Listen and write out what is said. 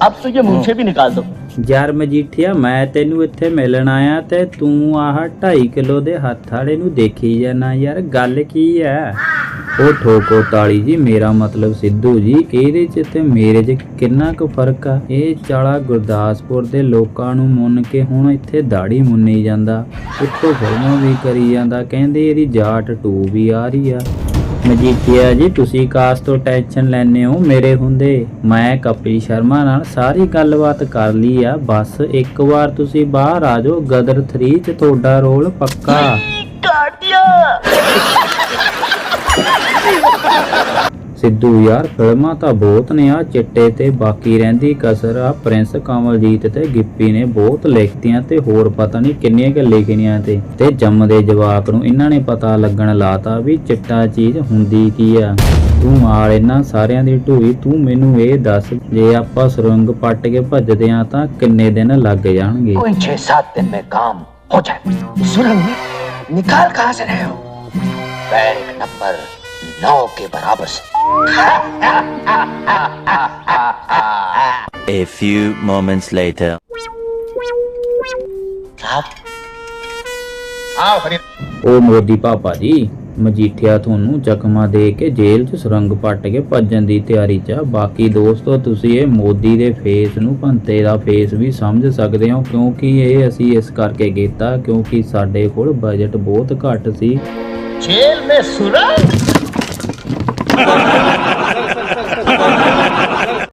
अब तो ये मुंह से भी निकाल दो ਯਾਰ ਮਜੀਠੀਆ ਮੈਂ ਤੈਨੂੰ ਇੱਥੇ ਮਿਲਣ ਆਇਆ ਤੇ ਤੂੰ ਆਹ 2.5 ਕਿਲੋ ਦੇ ਹੱਥ ਵਾਲੇ ਨੂੰ ਦੇਖੀ ਜਾਣਾ ਯਾਰ ਗੱਲ ਕੀ ਹੈ ਉਹ ਠੋਕੋ ਤਾਲੀ ਜੀ ਮੇਰਾ ਮਤਲਬ ਸਿੱਧੂ ਜੀ ਇਹਦੇ ਚ ਤੇ ਮੇਰੇ ਚ ਕਿੰਨਾ ਕੁ ਫਰਕ ਆ ਇਹ ਚਾਲਾ ਗੁਰਦਾਸਪੁਰ ਦੇ ਲੋਕਾਂ ਨੂੰ ਮੁੰਨ ਕੇ ਹੁਣ ਇੱਥੇ ਦਾੜੀ ਮੁੰਨੀ ਜਾਂਦਾ ਉੱਤੋਂ ਫਿਲਮਾਂ ਵੀ ਕਰੀ ਜਾਂਦਾ ਕਹਿੰਦੇ ਇਹਦੀ ਜਾਟ 2 ਵੀ ਆ ਰਹੀ ਆ ਮਜੀਠੀਆ ਜੀ, ਤੁਸੀਂ ਕਾਸ ਤੋਂ ਟੈਨਸ਼ਨ ਲੈਨੇ ਹੋ, ਮੇਰੇ ਹੁੰਦੇ। ਮੈਂ ਕਪਿਲ ਸ਼ਰਮਾ ਨਾਲ ਸਾਰੀ ਗੱਲਬਾਤ ਕਰ ਲਈ ਆ, ਬਸ ਇੱਕ ਵਾਰ ਤੁਸੀਂ ਬਾਹਰ ਆ ਜਾਓ, ਗਦਰ 3 ਚ ਤੁਹਾਡਾ ਰੋਲ ਪੱਕਾ। काट ਸਿੱਧੂ ਯਾਰ, ਫਿਲਮਾਂ ਤਾਂ ਬਹੁਤ ਨੇ ਆ, ਚਿੱਟੇ ਤੇ ਬਾਕੀ ਰਹਿੰਦੀ ਕਸਰ ਆ। ਪ੍ਰਿੰਸ ਕਮਲਜੀਤ ਤੇ ਗਿੱਪੀ ਨੇ ਬਹੁਤ ਲਿਖਤੀਆਂ ਤੇ ਹੋਰ ਪਤਾ ਨਹੀਂ ਕਿੰਨੀਆਂ ਕਿ ਲਿਖਣੀਆਂ ਤੇ। ਤੇ ਜੰਮਦੇ ਜਵਾਕ ਨੂੰ ਇਹਨਾਂ ਨੇ ਪਤਾ ਲੱਗਣ ਲਾਤਾ ਵੀ ਚਿੱਟਾ ਚੀਜ਼ ਹੁੰਦੀ ਕੀ ਆ। ਤੂੰ ਮਾਰ ਇਹਨਾਂ ਸਾਰਿਆਂ ਦੀ ਢੂਈ, ਤੂੰ ਮੈਨੂੰ ਇਹ ਦੱਸ, ਜੇ ਆਪਾਂ ਸੁਰੰਗ ਪੱਟ ਕੇ ਭੱਜਦੇ ਆ ਤਾਂ ਕਿੰਨੇ ਦਿਨ ਲੱਗ ਜਾਣਗੇ? ਕੋਈ 6-7 ਦਿਨ ਮੇ ਕੰਮ ਹੋ ਜਾਏ। ਸੁਰੰਗ, ਨਿਕਾਲ ਕਹਾਂ ਸੇ ਰਹੇ ਹੋ? Bank number. नौ के बराबर से A few moments later. साहब आओ खरीद ਉਹ ਮੋਦੀ ਪਾਪਾ ਜੀ ਮਜੀਠੀਆ ਤੁਹਾਨੂੰ ਜ਼ਖਮਾਂ ਦੇ ਕੇ ਜੇਲ੍ਹ 'ਚ ਸੁਰੰਗ ਪੱਟ ਕੇ ਭੱਜਣ ਦੀ ਤਿਆਰੀ 'ਚ ਆ। ਬਾਕੀ ਦੋਸਤੋ ਤੁਸੀਂ ਇਹ ਮੋਦੀ ਦੇ ਫੇਸ ਨੂੰ ਭੰਤੇ ਦਾ ਫੇਸ ਵੀ ਸਮਝ ਸਕਦੇ ਹੋ ਕਿਉਂਕਿ ਇਹ ਅਸੀਂ ਇਸ ਕਰਕੇ ਕੀਤਾ ਕਿਉਂਕਿ ਸਾਡੇ ਕੋਲ ਬਜਟ ਬਹੁਤ ਘੱਟ ਸੀ जेल में सुरंग